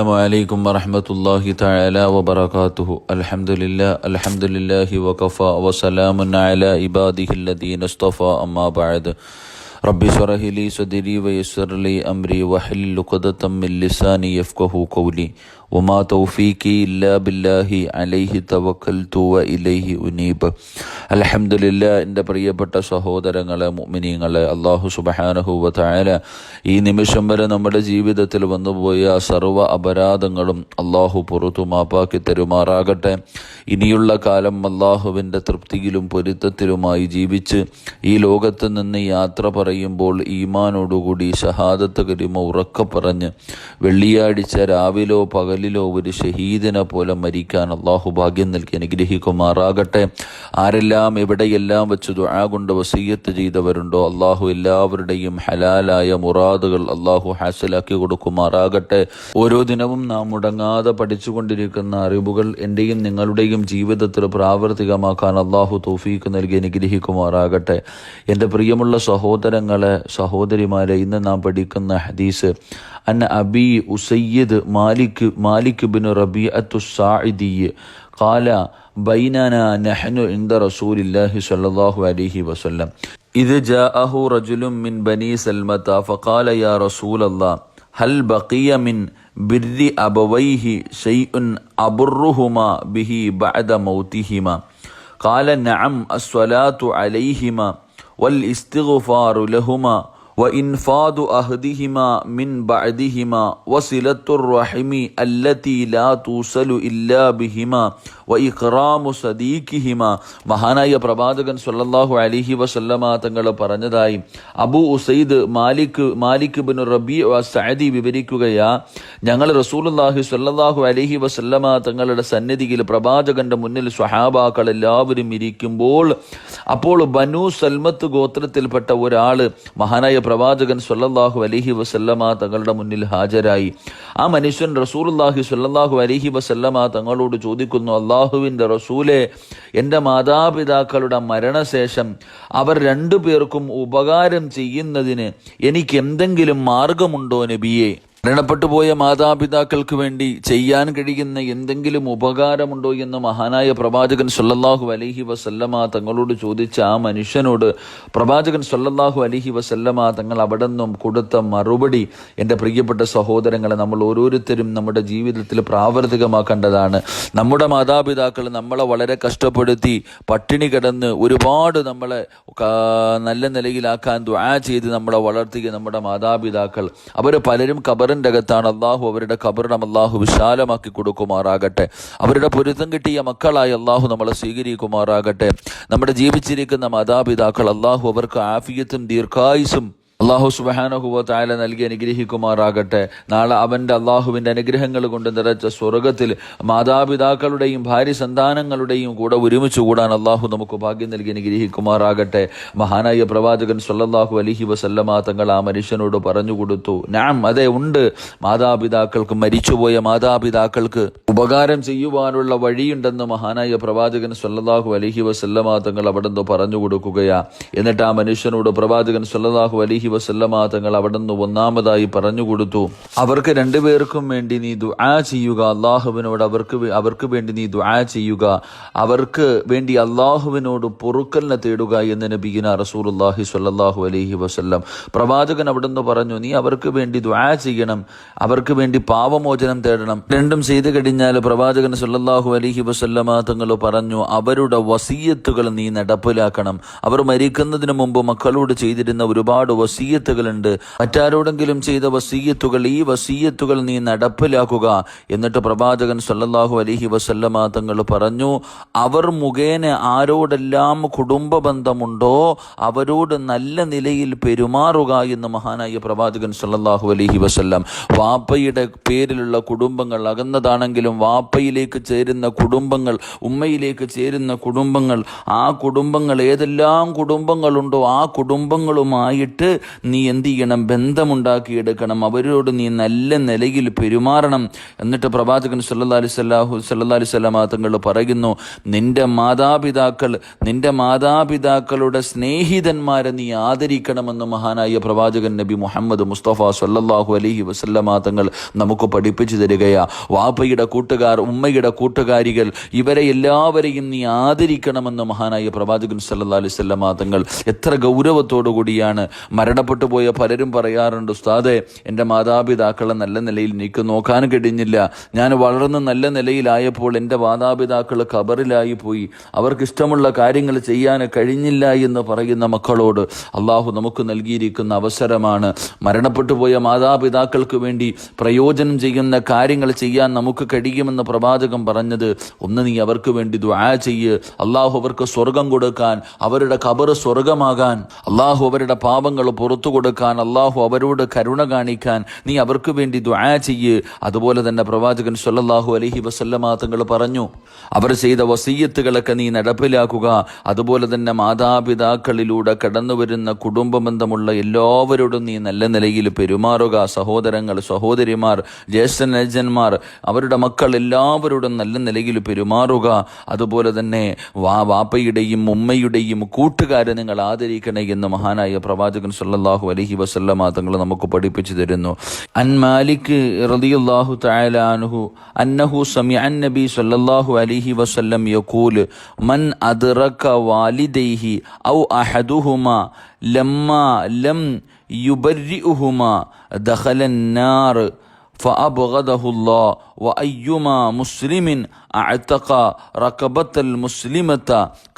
السلام عليكم ورحمة الله تعالى وبركاته. الحمد لله الحمد لله وكفى وسلام على عباده الذين اصطفى. أما بعد رب اشرح لي صدري ويسر لي أمري واحلل عقدة من لساني يفقه قولي. ഒമാ തൗഫീഖി ഇല്ലാ അലൈഹി തവക്കൽ തൂവ ഇലൈഹി ഉനീബ് അലഹമുല്ല എന്റെ പ്രിയപ്പെട്ട സഹോദരങ്ങളെ മുമിനിയങ്ങളെ അള്ളാഹു സുബഹാനഹുവല ഈ നിമിഷം വരെ നമ്മുടെ ജീവിതത്തിൽ വന്നുപോയ സർവ അപരാധങ്ങളും അള്ളാഹു പുറത്തു തരുമാറാകട്ടെ. ഇനിയുള്ള കാലം അള്ളാഹുവിന്റെ തൃപ്തിയിലും പൊരുത്തത്തിലുമായി ജീവിച്ച് ഈ ലോകത്ത് നിന്ന് യാത്ര പറയുമ്പോൾ ഈമാനോടുകൂടി ഷഹാദത്ത് കരിമ ഉറക്ക പറഞ്ഞ് വെള്ളിയാഴ്ച രാവിലോ പകൽ പകലിലോ ഒരു ഷഹീദിനെ പോലെ മരിക്കാൻ അള്ളാഹു ഭാഗ്യം നൽകി അനുഗ്രഹിക്കുമാറാകട്ടെ. ആരെല്ലാം എവിടെയെല്ലാം വെച്ച് ദുആ കൊണ്ട് വസീയത്ത് ചെയ്തവരുണ്ടോ അള്ളാഹു എല്ലാവരുടെയും ഹലാലായ മുറാദുകൾ അള്ളാഹു ഹാസിലാക്കി കൊടുക്കുമാറാകട്ടെ. ഓരോ ദിനവും നാം മുടങ്ങാതെ പഠിച്ചുകൊണ്ടിരിക്കുന്ന അറിവുകൾ എന്റെയും നിങ്ങളുടെയും ജീവിതത്തിൽ പ്രാവർത്തികമാക്കാൻ അള്ളാഹു തോഫീക്ക് നൽകി അനുഗ്രഹിക്കുമാറാകട്ടെ. എന്റെ പ്രിയമുള്ള സഹോദരങ്ങളെ സഹോദരിമാരെ ഇന്ന് നാം പഠിക്കുന്ന ഹദീസ് അന്ന അബി ഉസയ്യദ് മാലിക് مالك بن ربيعة الساعدي. قال بيننا نحن عند رسول الله صلى الله عليه وسلم. إذ جاءه رجل من بني سلمة فقال يا رسول الله هل بقي من بر أبويه شيء أبرهما به بعد موتهما? قال نعم الصلاة عليهما والإستغفار لهما وإنفاذ أهدهما من بعدهما وصلة الرحم التي لا توصل إلا بهما وإكرام صديقهما മഹാനായ പ്രവാചകൻ സല്ലല്ലാഹു അലൈഹി വസല്ലമ തങ്ങൾ പറഞ്ഞതായി Abu Usaid Malik Malik bin Rabi Saadi വിവരിക്കുകയാ ഞങ്ങൾ റസൂലുള്ളാഹി സ്വല്ലല്ലാഹു അലൈഹി വസല്ലമ തങ്ങളുടെ സന്നിധിയിൽ പ്രവാചകന്റെ മുന്നിൽ സ്വഹാബാക്കൾ എല്ലാവരും ഇരിക്കുമ്പോൾ അപ്പോൾ ബനു സൽമത്ത് ഗോത്രത്തിൽപ്പെട്ട ഒരാള് മഹാനായ പ്രവാചകൻ സല്ലല്ലാഹു അലഹി വസല്ലമ തങ്ങളുടെ മുന്നിൽ ഹാജരായി. ആ മനുഷ്യൻ റസൂലുള്ളാഹി സ്വല്ലല്ലാഹു അലഹി വസല്ലമ തങ്ങളോട് ചോദിക്കുന്നു അള്ളാഹുവിന്റെ റസൂലെ എന്റെ മാതാപിതാക്കളുടെ മരണശേഷം അവർ രണ്ടു പേർക്കും ഉപകാരം ചെയ്യുന്നതിന് എനിക്ക് എന്തെങ്കിലും മാർഗമുണ്ടോ നബിയെ? മരണപ്പെട്ടു പോയ മാതാപിതാക്കൾക്ക് വേണ്ടി ചെയ്യാൻ കഴിയുന്ന എന്തെങ്കിലും ഉപകാരമുണ്ടോ എന്ന് മഹാനായ പ്രവാചകൻ സല്ലല്ലാഹു അലൈഹി വസല്ലമ തങ്ങളോട് ചോദിച്ച ആ മനുഷ്യനോട് പ്രവാചകൻ സല്ലല്ലാഹു അലൈഹി വസല്ലമ തങ്ങൾ അവിടെ നിന്നും കൊടുത്ത മറുപടി എന്റെ പ്രിയപ്പെട്ട സഹോദരങ്ങളെ നമ്മൾ ഓരോരുത്തരും നമ്മുടെ ജീവിതത്തിൽ പ്രാവർത്തികമാക്കേണ്ടതാണ്. നമ്മുടെ മാതാപിതാക്കൾ നമ്മളെ വളരെ കഷ്ടപ്പെടുത്തി പട്ടിണി കിടന്ന് ഒരുപാട് നമ്മളെ നല്ല നിലയിലാക്കാൻ ദ്വാ ചെയ്ത് നമ്മളെ വളർത്തിയ നമ്മുടെ മാതാപിതാക്കൾ. അവർ പലരും ഖബറിന്റെ അകത്താണ് അള്ളാഹു അവരുടെ കബറിനം അള്ളാഹു വിശാലമാക്കി കൊടുക്കുമാറാകട്ടെ. അവരുടെ പൊരുത്തം കിട്ടിയ മക്കളായി അള്ളാഹു നമ്മളെ സ്വീകരിക്കുമാറാകട്ടെ. നമ്മുടെ ജീവിച്ചിരിക്കുന്ന മാതാപിതാക്കൾ അള്ളാഹു അവർക്ക് ആഫിയത്തും ദീർഘായുസും അള്ളാഹു സുബഹാനഹുവ താല നൽകി അനുഗ്രഹിക്കുമാറാകട്ടെ. നാളെ അവന്റെ അള്ളാഹുവിന്റെ അനുഗ്രഹങ്ങൾ കൊണ്ട് നിറച്ച സ്വർഗത്തിൽ മാതാപിതാക്കളുടെയും ഭാര്യ സന്താനങ്ങളുടെയും കൂടെ ഒരുമിച്ച് കൂടാൻ അള്ളാഹു നമുക്ക് ഭാഗ്യം നൽകി അനുഗ്രഹിക്കുമാറാകട്ടെ. മഹാനായ പ്രവാചകൻ സല്ലാഹു അലൈഹി വസല്ലമാ തങ്ങൾ ആ മനുഷ്യനോട് പറഞ്ഞു കൊടുത്തു നാം അതെ ഉണ്ട്. മാതാപിതാക്കൾക്ക് മരിച്ചുപോയ മാതാപിതാക്കൾക്ക് ഉപകാരം ചെയ്യുവാനുള്ള വഴിയുണ്ടെന്ന് മഹാനായ പ്രവാചകൻ സല്ലാഹു അലൈഹി വസല്ലമാ തങ്ങൾ അവിടെ നിന്ന് പറഞ്ഞു കൊടുക്കുകയാ. എന്നിട്ട് ആ മനുഷ്യനോട് പ്രവാചകൻ സല്ലാഹു അലൈഹി വസല്ലമ തങ്ങൾ അവിടുന്ന് ഒന്നാമതായി പറഞ്ഞുകൊടുത്തു അവർക്ക് രണ്ടുപേർക്കും വേണ്ടി നീ ദുആ ചെയ്യുക. അള്ളാഹുവിനോട് അവർക്ക് അവർക്ക് വേണ്ടി നീ ദുആ ചെയ്യുക. അവർക്ക് വേണ്ടി അള്ളാഹുവിനോട് പൊറുക്കലിനെ തേടുക എന്ന് നബീന റസൂലുള്ളാഹി സ്വല്ലല്ലാഹു അലൈഹി വസല്ലം പ്രവാചകൻ അവിടുന്ന് പറഞ്ഞു നീ അവർക്ക് വേണ്ടി ദുആ ചെയ്യണം. അവർക്ക് വേണ്ടി പാവമോചനം തേടണം. രണ്ടും ചെയ്തു കഴിഞ്ഞാൽ പ്രവാചകൻ സല്ലല്ലാഹു അലൈഹി വസല്ലമ തങ്ങൾ പറഞ്ഞു അവരുടെ വസീയത്തുകൾ നീ നടപ്പിലാക്കണം. അവർ മരിക്കുന്നതിന് മുമ്പ് മക്കളോട് ചെയ്തിരുന്ന ഒരുപാട് വസീയത്തുകളുണ്ട്. മറ്റാരോടെങ്കിലും ചെയ്ത വസീയത്തുകൾ ഈ വസീയത്തുകൾ നീ നടപ്പിലാക്കുക എന്നിട്ട് പ്രവാചകൻ സല്ലല്ലാഹു അലഹി വസല്ലമ തങ്ങൾ പറഞ്ഞു അവർ മുഖേന ആരോടെല്ലാം കുടുംബ ബന്ധമുണ്ടോ അവരോട് നല്ല നിലയിൽ പെരുമാറുക എന്ന് മഹാനായ പ്രവാചകൻ സല്ലല്ലാഹു അലഹി വസല്ലം വാപ്പയുടെ പേരിലുള്ള കുടുംബങ്ങൾ അകന്നതാണെങ്കിലും വാപ്പയിലേക്ക് ചേരുന്ന കുടുംബങ്ങൾ ഉമ്മയിലേക്ക് ചേരുന്ന കുടുംബങ്ങൾ ആ കുടുംബങ്ങൾ ഏതെല്ലാം കുടുംബങ്ങളുണ്ടോ ആ കുടുംബങ്ങളുമായിട്ട് നീ എന്ത് ചെയ്യണം? ബന്ധമുണ്ടാക്കിയെടുക്കണം അവരോട് നീ നല്ല നിലയിൽ പെരുമാറണം. എന്നിട്ട് പ്രവാചകൻ സല്ലാ അലിസ്ലാഹു സല്ലാ അലിസ്ലാം തങ്ങൾ പറയുന്നു നിന്റെ മാതാപിതാക്കൾ നിന്റെ മാതാപിതാക്കളുടെ സ്നേഹിതന്മാരെ നീ ആദരിക്കണമെന്ന് മഹാനായ പ്രവാചകൻ നബി മുഹമ്മദ് മുസ്തഫ സല്ലാഹു അലഹി വസല്ലമ തങ്ങൾ നമുക്ക് പഠിപ്പിച്ചു തരികയാ. വാപ്പയുടെ കൂട്ടുകാർ ഉമ്മയുടെ കൂട്ടുകാരികൾ ഇവരെ എല്ലാവരെയും നീ ആദരിക്കണമെന്ന് മഹാനായ പ്രവാചകൻ സല്ലാ അലൈഹി വസല്ലമ തങ്ങൾ എത്ര ഗൗരവത്തോടു കൂടിയാണ് മരണപ്പെട്ടു പോയ പലരും പറയാറുണ്ട് ഉസ്താദെ എന്റെ മാതാപിതാക്കളെ നല്ല നിലയിൽ എനിക്ക് നോക്കാൻ കഴിഞ്ഞില്ല. ഞാൻ വളർന്ന് നല്ല നിലയിലായപ്പോൾ എന്റെ മാതാപിതാക്കൾ ഖബറിലായി പോയി. അവർക്ക് ഇഷ്ടമുള്ള കാര്യങ്ങൾ ചെയ്യാൻ കഴിഞ്ഞില്ല എന്ന് പറയുന്ന മക്കളോട് അള്ളാഹു നമുക്ക് നൽകിയിരിക്കുന്ന അവസരമാണ്. മരണപ്പെട്ടു പോയ മാതാപിതാക്കൾക്ക് വേണ്ടി പ്രയോജനം ചെയ്യുന്ന കാര്യങ്ങൾ ചെയ്യാൻ നമുക്ക് കഴിയുമെന്ന് പ്രവാചകം പറഞ്ഞത് ഒന്ന് നീ അവർക്ക് വേണ്ടി ദുആ ചെയ്യ്. അള്ളാഹു അവർക്ക് സ്വർഗം കൊടുക്കാൻ അവരുടെ ഖബർ സ്വർഗമാകാൻ. അള്ളാഹു അവരുടെ പാപങ്ങൾ പുറത്തു കൊടുക്കാൻ അള്ളാഹു അവരോട് കരുണ കാണിക്കാൻ നീ അവർക്ക് വേണ്ടി ദ്വാ ചെയ്യ്. അതുപോലെ തന്നെ പ്രവാചകൻ സല്ലല്ലാഹു അലഹി വസല്ലമ തങ്ങൾ പറഞ്ഞു അവർ ചെയ്ത വസീയത്തുകളൊക്കെ നീ നടപ്പിലാക്കുക. അതുപോലെ തന്നെ മാതാപിതാക്കളിലൂടെ കടന്നു വരുന്ന കുടുംബ ബന്ധമുള്ള എല്ലാവരോടും നീ നല്ല നിലയിൽ പെരുമാറുക. സഹോദരങ്ങൾ സഹോദരിമാർ ജ്യേഷ്ഠനജന്മാർ അവരുടെ മക്കൾ എല്ലാവരോടും നല്ല നിലയിൽ പെരുമാറുക. അതുപോലെ തന്നെ വാ വാപ്പയുടെയും ഉമ്മയുടെയും കൂട്ടുകാരെ നിങ്ങൾ ആദരിക്കണേ എന്ന് മഹാനായ പ്രവാചകൻ സല്ലാഹു അലഹി വസല്ലമ തങ്ങൾ നമുക്ക് പഠിപ്പിച്ചു തരുന്നു. അൻ മാലിക് റതിയുല്ലാഹു തായാലാനുഹു അന്നഹു സമി അൻ നബി സല്ലാഹു അലഹി വസല്ലം യക്കൂൽ മൻ അദ്റക വാലിദൈഹി ഔ അഹദുഹുമ ലമ്മ ലം യുബരിഉഹുമ ദഖലന്നാർ ഫഅബ്ഗദഹുല്ലാഹ് വയ്യുമ മുസ്ലിമിൻ അഴത്തക റക്കബത്തൽ മുസ്ലിമത്ത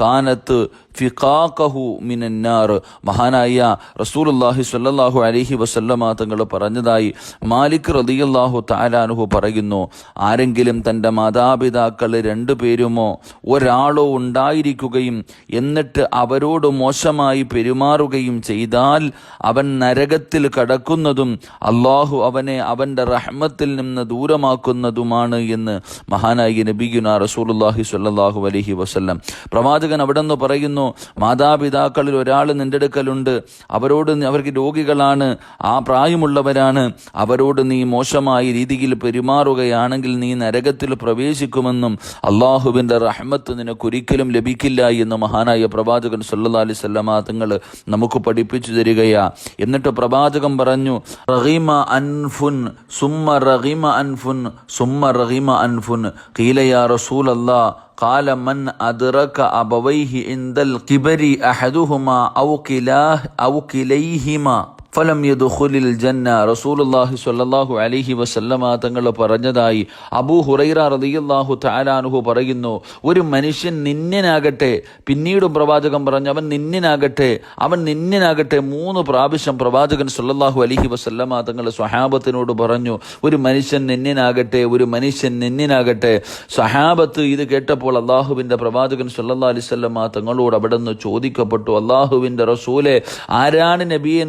കാനത്ത് ഫിഖാഖഹു മിനന്നാർ മഹാനായ റസൂലുല്ലാഹി സല്ലാഹു അലഹി വസല്ലമ തങ്ങൾ പറഞ്ഞതായി മാലിക് റതിയല്ലാഹു താലാനുഹു പറയുന്നു ആരെങ്കിലും തന്റെ മാതാപിതാക്കൾ രണ്ടുപേരുമോ ഒരാളോ ഉണ്ടായിരിക്കുകയും എന്നിട്ട് അവരോട് മോശമായി പെരുമാറുകയും ചെയ്താൽ അവൻ നരകത്തിൽ കടക്കുന്നതും അള്ളാഹു അവനെ അവന്റെ റഹ്മത്തിൽ നിന്ന് ദൂരമാക്കുന്നതും ദൂരമാക്കുന്നതുമാണ് എന്ന് മഹാനായി നബിഗുന റസൂലുള്ളാഹി സ്വല്ലല്ലാഹു അലഹി വസ്ല്ലം. പ്രവാചകൻ അവിടെ നിന്ന് പറയുന്നു മാതാപിതാക്കളിൽ ഒരാൾ നിന്റെ അടുക്കലുണ്ട്. അവരോട് അവർക്ക് രോഗികളാണ്. ആ പ്രായമുള്ളവരാണ്. അവരോട് നീ മോശമായ രീതിയിൽ പെരുമാറുകയാണെങ്കിൽ നീ നരകത്തിൽ പ്രവേശിക്കുമെന്നും അള്ളാഹുവിന്റെ റഹ്മത്ത് നിനക്കൊരിക്കലും ലഭിക്കില്ല എന്ന് മഹാനായ പ്രവാചകൻ സല്ലാ അലൈഹി വസല്ലമ തങ്ങൾ നമുക്ക് പഠിപ്പിച്ചു തരികയാ. എന്നിട്ട് പ്രവാചകം പറഞ്ഞു റഹീമ അൻഫുൻ സുമ്മ റഹീമ അൻഫുൻ സുമ്മ റഹീമ അൻഫുൻ ഖീലയാ റസൂൽ അല്ലാ قال من أدرك أبويه عند الكبر أحدهما أو كلاه أو كليهما ഫലം യദുഖുലിൽ ജന്ന. റസൂലുള്ളാഹി സ്വല്ലല്ലാഹു അലൈഹി വസല്ലമ തങ്ങൾ പറഞ്ഞതായി അബൂ ഹുറൈറ റളിയല്ലാഹു തആലാനുഹു പറയുന്നു. ഒരു മനുഷ്യൻ നിന്നിനാകട്ടെ പിന്നീടും പ്രവാചകൻ പറഞ്ഞു അവൻ നിന്നിനാകട്ടെ അവൻ നിന്നിനാകട്ടെ മൂന്ന് പ്രാവശ്യം പ്രവാചകൻ സ്വല്ലല്ലാഹു അലൈഹി വസല്ലമ തങ്ങൾ സ്വഹാബത്തിനോട് പറഞ്ഞു ഒരു മനുഷ്യൻ നിന്നിനാകട്ടെ ഒരു മനുഷ്യൻ നിന്നിനാകട്ടെ. സ്വഹാബത്ത് ഇത് കേട്ടപ്പോൾ അള്ളാഹുവിന്റെ പ്രവാചകൻ സല്ലല്ലാഹു അലൈഹി വസല്ലമ തങ്ങളോട് അവിടെ നിന്ന് ചോദിക്കപ്പെട്ടു അള്ളാഹുവിന്റെ റസൂലെ ആരാണ് നബിയെ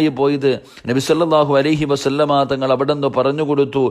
നിന്യനായി പോയത്. നബി സല്ലല്ലാഹു അലൈഹി വസല്ലമ തങ്ങൾ അവിടെ നിന്ന് പറഞ്ഞുകൊടുത്തു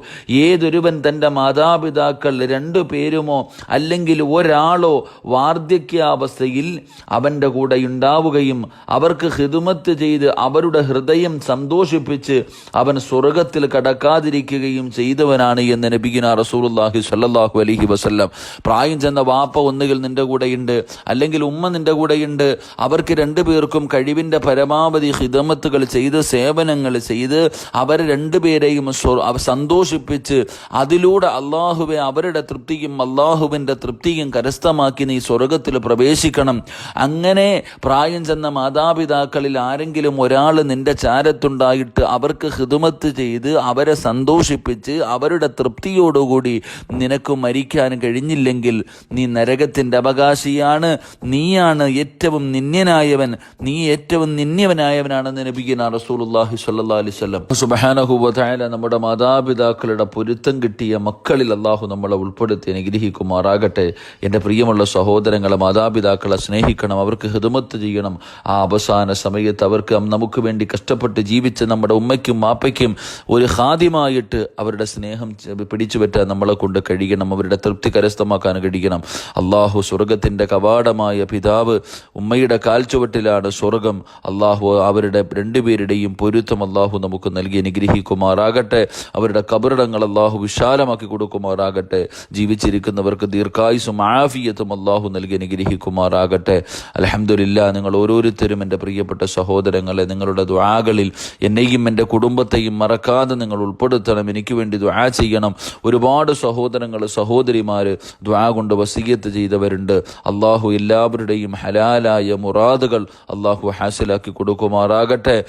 ഏതൊരുവൻ തന്റെ മാതാപിതാക്കൾ രണ്ടു പേരുമോ അല്ലെങ്കിൽ ഒരാളോ വാർദ്ധക്യാവസ്ഥയിൽ അവന്റെ കൂടെ ഉണ്ടാവുകയും അവർക്ക് ഹിതുമത്ത് ചെയ്ത് അവരുടെ ഹൃദയം സന്തോഷിപ്പിച്ച് അവൻ സ്വർഗത്തിൽ കടക്കാതിരിക്കുകയും ചെയ്തവനാണ് എന്ന് നബിഗിന റസൂലുള്ളാഹി സല്ലാഹു അലഹി വസല്ലം. പ്രായം ചെന്ന വാപ്പ ഒന്നുകിൽ നിന്റെ കൂടെയുണ്ട് അല്ലെങ്കിൽ ഉമ്മ നിന്റെ കൂടെയുണ്ട്. അവർക്ക് രണ്ടു പേർക്കും കഴിവിന്റെ പരമാവധി ഹിതമത്തുകൾ ചെയ്ത് സേവനങ്ങൾ ചെയ്ത് അവർ രണ്ടുപേരെയും സന്തോഷിപ്പിച്ച് അതിലൂടെ അള്ളാഹുവെ അവരുടെ തൃപ്തിയും അള്ളാഹുവിന്റെ തൃപ്തിയും കരസ്ഥമാക്കി നീ സ്വർഗത്തിൽ പ്രവേശിക്കണം. അങ്ങനെ പ്രായം ചെന്ന മാതാപിതാക്കളിൽ ആരെങ്കിലും ഒരാൾ നിന്റെ ചാരത്തുണ്ടായിട്ട് അവർക്ക് ഹിതുമത്ത് ചെയ്ത് അവരെ സന്തോഷിപ്പിച്ച് അവരുടെ തൃപ്തിയോടുകൂടി നിനക്ക് മരിക്കാൻ കഴിഞ്ഞില്ലെങ്കിൽ നീ നരകത്തിന്റെ അവകാശിയാണ്. നീയാണ് ഏറ്റവും നിന്യനായവൻ നീ ഏറ്റവും നിന്യവനായവനാണെന്ന് നബിഗിന വസല്ലം. സുബ്ഹാനഹു വ നമ്മുടെ മാതാപിതാക്കളുടെ പൊരുത്തം കിട്ടിയ മക്കളിൽ അള്ളാഹു നമ്മളെ ഉൾപ്പെടുത്തി അനുഗ്രഹിക്കുമാറാകട്ടെ. എന്റെ പ്രിയമുള്ള സഹോദരങ്ങളെ മാതാപിതാക്കളെ സ്നേഹിക്കണം അവർക്ക് ഹിതുമത്ത് ചെയ്യണം. ആ അവസാന സമയത്ത് അവർക്ക് നമുക്ക് വേണ്ടി കഷ്ടപ്പെട്ട് ജീവിച്ച് നമ്മുടെ ഉമ്മയ്ക്കും മാപ്പയ്ക്കും ഒരു ഹാദ്യമായിട്ട് അവരുടെ സ്നേഹം പിടിച്ചു പറ്റാൻ നമ്മളെ കൊണ്ട് കഴിയണം അവരുടെ തൃപ്തി കരസ്ഥമാക്കാൻ കഴിയണം. അള്ളാഹു സ്വർഗത്തിന്റെ കവാടമായ പിതാവ് ഉമ്മയുടെ കാൽച്ചുവട്ടിലാണ് സ്വർഗം അള്ളാഹു അവരുടെ രണ്ടുപേരും പേരുടെയും പൊരുത്തം അള്ളാഹു നമുക്ക് നൽകി അനുഗ്രഹിക്കുമാറാകട്ടെ. അവരുടെ കബറിടങ്ങൾ അള്ളാഹു വിശാലമാക്കി കൊടുക്കുമാറാകട്ടെ. ജീവിച്ചിരിക്കുന്നവർക്ക് ദീർഘായുസും ആഫിയത്തും അള്ളാഹു നൽകി അനുഗ്രഹിക്കുമാറാകട്ടെ. അലഹമില്ല നിങ്ങൾ ഓരോരുത്തരും എന്റെ പ്രിയപ്പെട്ട സഹോദരങ്ങളെ നിങ്ങളുടെ ദ്വാകളിൽ എന്നെയും എന്റെ കുടുംബത്തെയും മറക്കാതെ നിങ്ങൾ ഉൾപ്പെടുത്തണം. എനിക്ക് വേണ്ടി ദ്വാ ചെയ്യണം. ഒരുപാട് സഹോദരങ്ങൾ സഹോദരിമാർ ദ്വാ കൊണ്ട് വസീയത്ത് ചെയ്തവരുണ്ട്. അള്ളാഹു എല്ലാവരുടെയും ഹലാലായ മുറാദുകൾ അള്ളാഹു ഹാസിലാക്കി കൊടുക്കുമാറാകട്ടെ.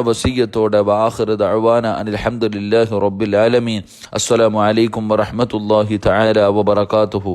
വസീയത്തോടെ വാഹിർ ദഅവാന അനിൽ റബ്ബിൽ ആലമീൻ. അസ്സലാമു അലൈക്കും വറഹമത്തല്ലാഹി തആല വബറകാതുഹു